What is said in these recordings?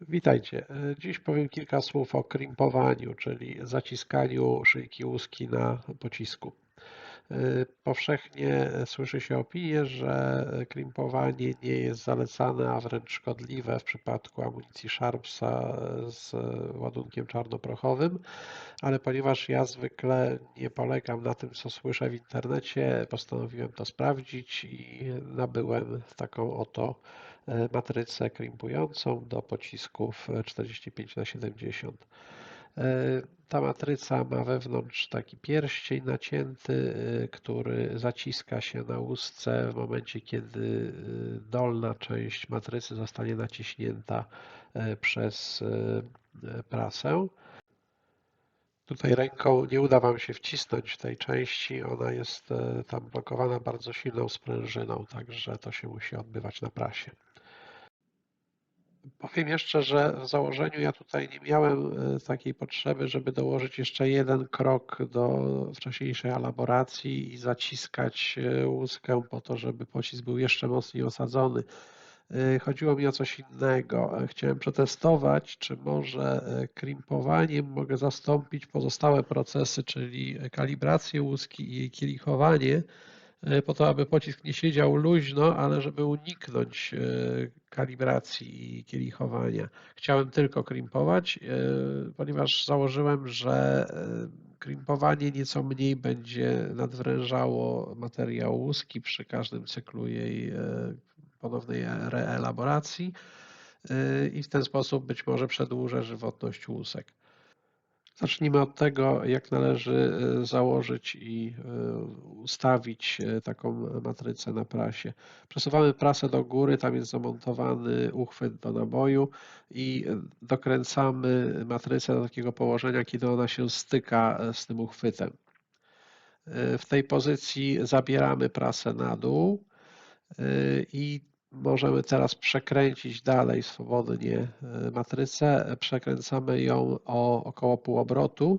Witajcie. E, Dziś powiem kilka słów o krimpowaniu, czyli zaciskaniu szyjki łuski na pocisku. E, Powszechnie słyszy się opinię, że krimpowanie nie jest zalecane, a wręcz szkodliwe w przypadku amunicji Sharpsa z ładunkiem czarnoprochowym, ale ponieważ ja zwykle nie polegam na tym, co słyszę w internecie, postanowiłem to sprawdzić i nabyłem taką oto matrycę krimpującą do pocisków 45 na 70. E, Ta matryca ma wewnątrz taki pierścień nacięty, e, który zaciska się na łusce w momencie, kiedy e, dolna część matrycy zostanie naciśnięta e, przez e, prasę. Tutaj ręką nie uda Wam się wcisnąć tej części, ona jest e, tam blokowana bardzo silną sprężyną, także to się musi odbywać na prasie. Powiem jeszcze, że w założeniu ja tutaj nie miałem e, takiej potrzeby, żeby dołożyć jeszcze jeden krok do wcześniejszej elaboracji i zaciskać e, łuskę po to, żeby pocisk był jeszcze mocniej osadzony. E, Chodziło mi o coś innego. Chciałem przetestować, czy może krimpowaniem mogę zastąpić pozostałe procesy, czyli kalibrację łuski i jej kielichowanie, po to, aby pocisk nie siedział luźno, ale żeby uniknąć e, kalibracji i kielichowania. Chciałem tylko krimpować, e, ponieważ założyłem, że krimpowanie nieco mniej będzie nadwrężało materiał łuski przy każdym cyklu jej ponownej reelaboracji y, i w ten sposób być może przedłużę żywotność łusek. Zacznijmy od tego, jak należy y, założyć i y, ustawić taką matrycę na prasie. Przesuwamy prasę do góry, tam jest zamontowany uchwyt do naboju i dokręcamy matrycę do takiego położenia, kiedy ona się styka z tym uchwytem. W tej pozycji zabieramy prasę na dół i możemy teraz przekręcić dalej swobodnie e, matrycę. Przekręcamy ją o około pół obrotu.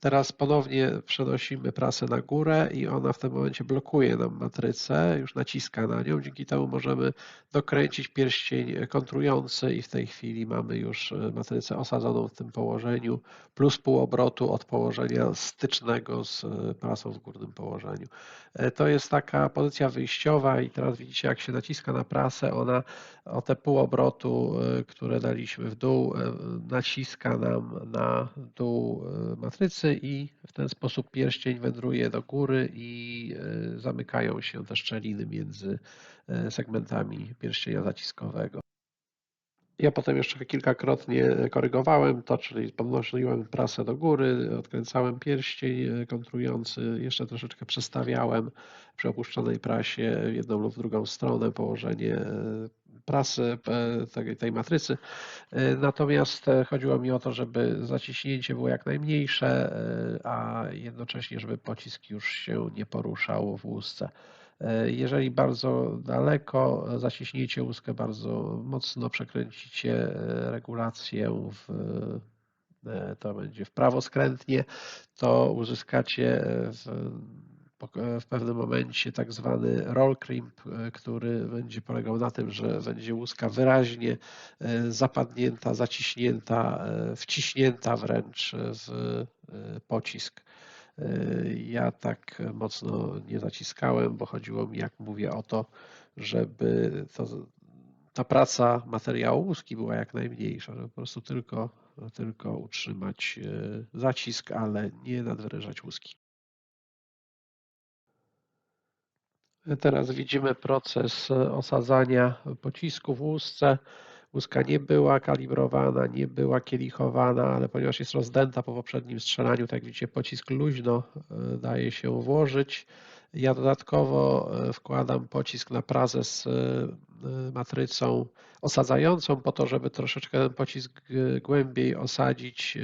Teraz ponownie przenosimy prasę na górę i ona w tym momencie blokuje nam matrycę, już naciska na nią. Dzięki temu możemy dokręcić pierścień kontrujący i w tej chwili mamy już e, matrycę osadzoną w tym położeniu plus pół obrotu od położenia stycznego z e, prasą w górnym położeniu. E, to jest taka pozycja wyjściowa i teraz widzicie jak się naciska na prasę, ona o te pół obrotu, które daliśmy w dół, naciska nam na dół matrycy i w ten sposób pierścień wędruje do góry i e, zamykają się te szczeliny między e, segmentami pierścienia zaciskowego. Ja potem jeszcze kilkakrotnie korygowałem to, czyli podnosiłem prasę do góry, odkręcałem pierścień e, kontrujący, jeszcze troszeczkę przestawiałem przy opuszczonej prasie w jedną lub drugą stronę położenie prasy tej, tej matrycy. Natomiast chodziło mi o to, żeby zaciśnięcie było jak najmniejsze, a jednocześnie, żeby pocisk już się nie poruszał w łusce. Jeżeli bardzo daleko zaciśniecie łuskę, bardzo mocno przekręcicie regulację w to będzie w prawo skrętnie, to uzyskacie w pewnym momencie tak zwany roll crimp, e, który będzie polegał na tym, że będzie łuska wyraźnie e, zapadnięta, zaciśnięta, e, wciśnięta wręcz w pocisk. Ja tak mocno nie zaciskałem, bo chodziło mi, jak mówię, o to, żeby to, ta praca materiału łuski była jak najmniejsza, żeby po prostu tylko, tylko utrzymać zacisk, ale nie nadwyrężać łuski. Teraz widzimy proces osadzania pocisku w łusce. Łuska nie była kalibrowana, nie była kielichowana, ale ponieważ jest rozdęta po poprzednim strzelaniu, tak jak widzicie, pocisk luźno e, daje się włożyć. Ja dodatkowo e, wkładam pocisk na prazę z e, matrycą osadzającą po to, żeby troszeczkę ten pocisk głębiej osadzić,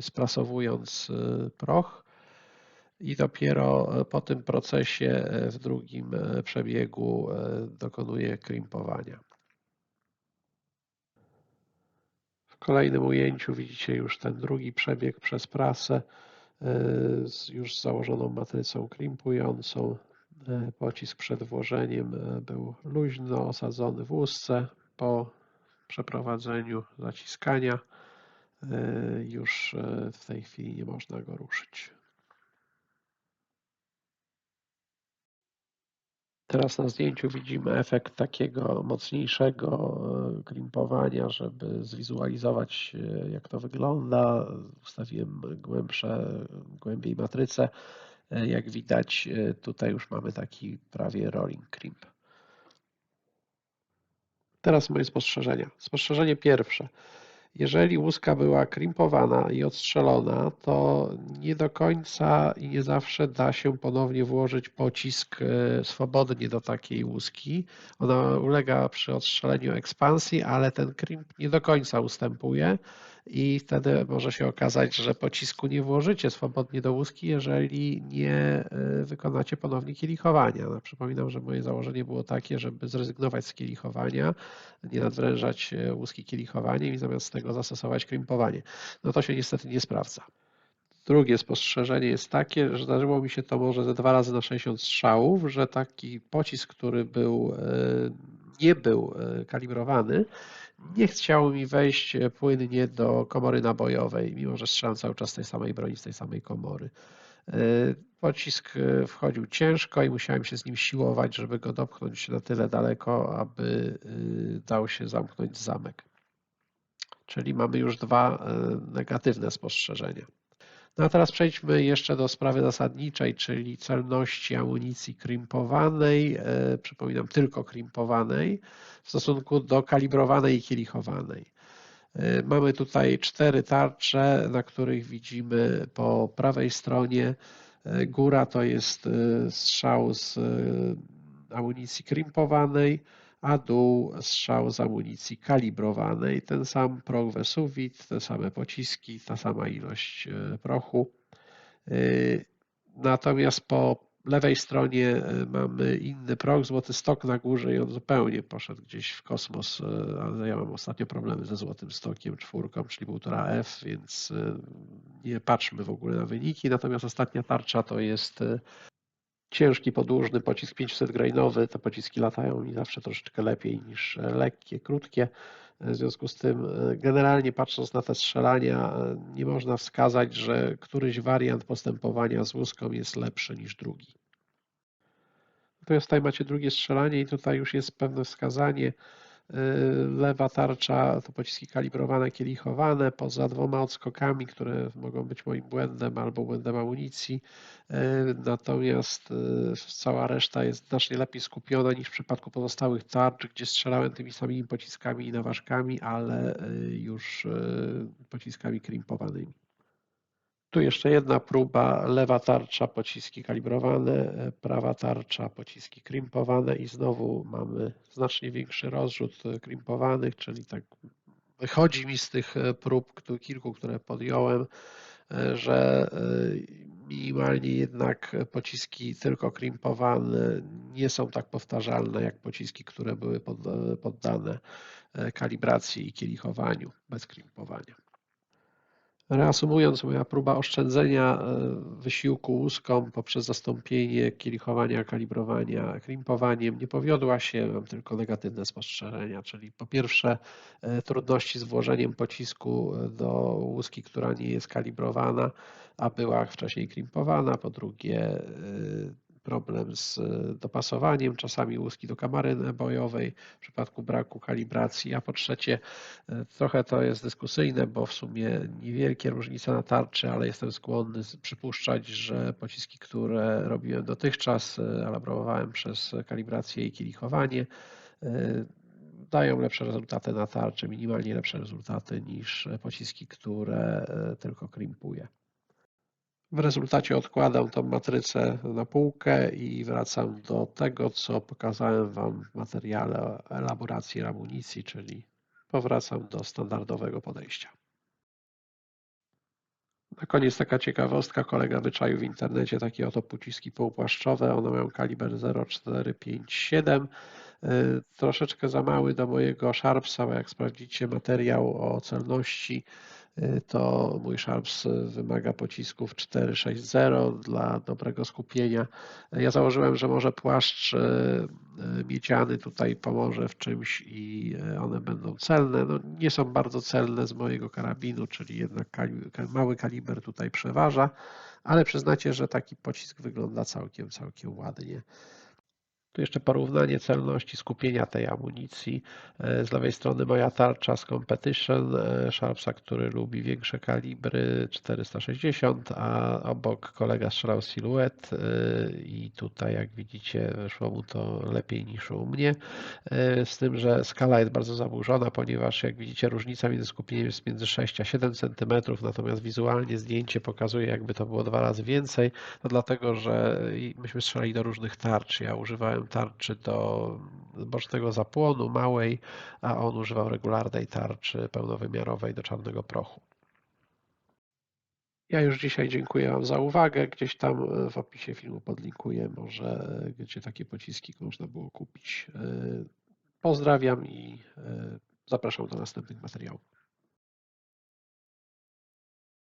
sprasowując proch i dopiero e, po tym procesie e, w drugim e, przebiegu dokonuje krimpowania. W kolejnym ujęciu widzicie już ten drugi przebieg przez prasę z już założoną matrycą krimpującą. Pocisk przed włożeniem był luźno osadzony w łusce. Po przeprowadzeniu zaciskania już w tej chwili nie można go ruszyć. Teraz na zdjęciu widzimy efekt takiego mocniejszego klimpowania, żeby zwizualizować jak to wygląda. Ustawiłem głębsze, głębiej matrycę. Jak widać tutaj już mamy taki prawie rolling crimp. Teraz moje spostrzeżenia. Spostrzeżenie pierwsze. Jeżeli łuska była krimpowana i odstrzelona, to nie do końca i nie zawsze da się ponownie włożyć pocisk e, swobodnie do takiej łuski. Ona ulega przy odstrzeleniu ekspansji, ale ten krimp nie do końca ustępuje i wtedy może się okazać, że pocisku nie włożycie swobodnie do łuski, jeżeli nie e, wykonacie ponownie kielichowania. No, przypominam, że moje założenie było takie, żeby zrezygnować z kielichowania, nie nadwrężać e, łuski kielichowaniem i zamiast tego zastosować krimpowanie. No to się niestety nie sprawdza. Drugie spostrzeżenie jest takie, że zdarzyło mi się to może ze dwa razy na 60 strzałów, że taki pocisk, który był, e, nie był kalibrowany, nie chciało mi wejść e, płynnie do komory nabojowej, mimo że strzelam cały czas z tej samej broni, z tej samej komory. E, pocisk e, wchodził ciężko i musiałem się z nim siłować, żeby go dopchnąć na tyle daleko, aby dał się zamknąć zamek. Czyli mamy już dwa negatywne spostrzeżenia. No a teraz przejdźmy jeszcze do sprawy zasadniczej, czyli celności amunicji krimpowanej, e, przypominam tylko krimpowanej, w stosunku do kalibrowanej i kielichowanej. E, mamy tutaj cztery tarcze, na których widzimy po prawej stronie e, góra to jest strzał z amunicji krimpowanej, a dół strzał z amunicji kalibrowanej. Ten sam proch Vesuvit, te same pociski, ta sama ilość e, prochu. E, natomiast po lewej stronie e, mamy inny proch, złoty stok na górze i on zupełnie poszedł gdzieś w kosmos, ale ja mam ostatnio problemy ze złotym stokiem czwórką, czyli półtora F, więc nie patrzmy w ogóle na wyniki. Natomiast ostatnia tarcza to jest ciężki, podłużny pocisk 500 grainowy. Te pociski latają mi zawsze troszeczkę lepiej niż e, lekkie, krótkie. W związku z tym, e, generalnie patrząc na te strzelania, e, nie można wskazać, że któryś wariant postępowania z łuską jest lepszy niż drugi. Natomiast tutaj macie drugie strzelanie i tutaj już jest pewne wskazanie, lewa tarcza to pociski kalibrowane, kielichowane, poza dwoma odskokami, które mogą być moim błędem albo błędem amunicji. Y, natomiast y, cała reszta jest znacznie lepiej skupiona niż w przypadku pozostałych tarcz, gdzie strzelałem tymi samymi pociskami i naważkami, ale już pociskami krimpowanymi. Tu jeszcze jedna próba, lewa tarcza, pociski kalibrowane, prawa tarcza, pociski krimpowane i znowu mamy znacznie większy rozrzut krimpowanych, czyli tak wychodzi mi z tych prób, kilku, które podjąłem, że minimalnie jednak pociski tylko krimpowane nie są tak powtarzalne jak pociski, które były poddane kalibracji i kielichowaniu bez krimpowania. Reasumując, moja próba oszczędzenia e, wysiłku łuską poprzez zastąpienie kielichowania, kalibrowania krimpowaniem nie powiodła się, mam tylko negatywne spostrzeżenia, czyli po pierwsze e, trudności z włożeniem pocisku e, do łuski, która nie jest kalibrowana, a była wcześniej krimpowana, po drugie problem z e, dopasowaniem czasami łuski do kamary bojowej w przypadku braku kalibracji, a po trzecie e, trochę to jest dyskusyjne, bo w sumie niewielkie różnice na tarczy, ale jestem skłonny przypuszczać, że pociski, które robiłem dotychczas, elaborowałem przez kalibrację i kielichowanie, e, dają lepsze rezultaty na tarczy, minimalnie lepsze rezultaty niż pociski, które tylko krimpuję. W rezultacie odkładam tą matrycę na półkę i wracam do tego, co pokazałem Wam w materiale elaboracji amunicji, czyli powracam do standardowego podejścia. Na koniec taka ciekawostka, kolega wyczaił w internecie takie oto pociski półpłaszczowe, one mają kaliber 0,457 troszeczkę za mały do mojego Sharpsa, bo jak sprawdzicie materiał o celności, to mój Sharps wymaga pocisków 4.6.0 dla dobrego skupienia. Ja założyłem, że może płaszcz miedziany tutaj pomoże w czymś i one będą celne. No, nie są bardzo celne z mojego karabinu, czyli jednak mały kaliber tutaj przeważa, ale przyznacie, że taki pocisk wygląda całkiem, całkiem ładnie. Tu jeszcze porównanie celności skupienia tej amunicji. E, z lewej strony moja tarcza z Competition e, Sharpsa, który lubi większe kalibry 460, a obok kolega strzelał Silhouette e, i tutaj jak widzicie wyszło mu to lepiej niż u mnie. Z tym, że skala jest bardzo zaburzona, ponieważ jak widzicie różnica między skupieniem jest między 6 a 7 cm, natomiast wizualnie zdjęcie pokazuje jakby to było dwa razy więcej, to dlatego, że myśmy strzelali do różnych tarcz. Ja używałem tarczy do bocznego zapłonu małej, a on używał regularnej tarczy pełnowymiarowej do czarnego prochu. Ja już dzisiaj dziękuję Wam za uwagę. Gdzieś tam w opisie filmu podlinkuję może, gdzie takie pociski można było kupić. Pozdrawiam i zapraszam do następnych materiałów.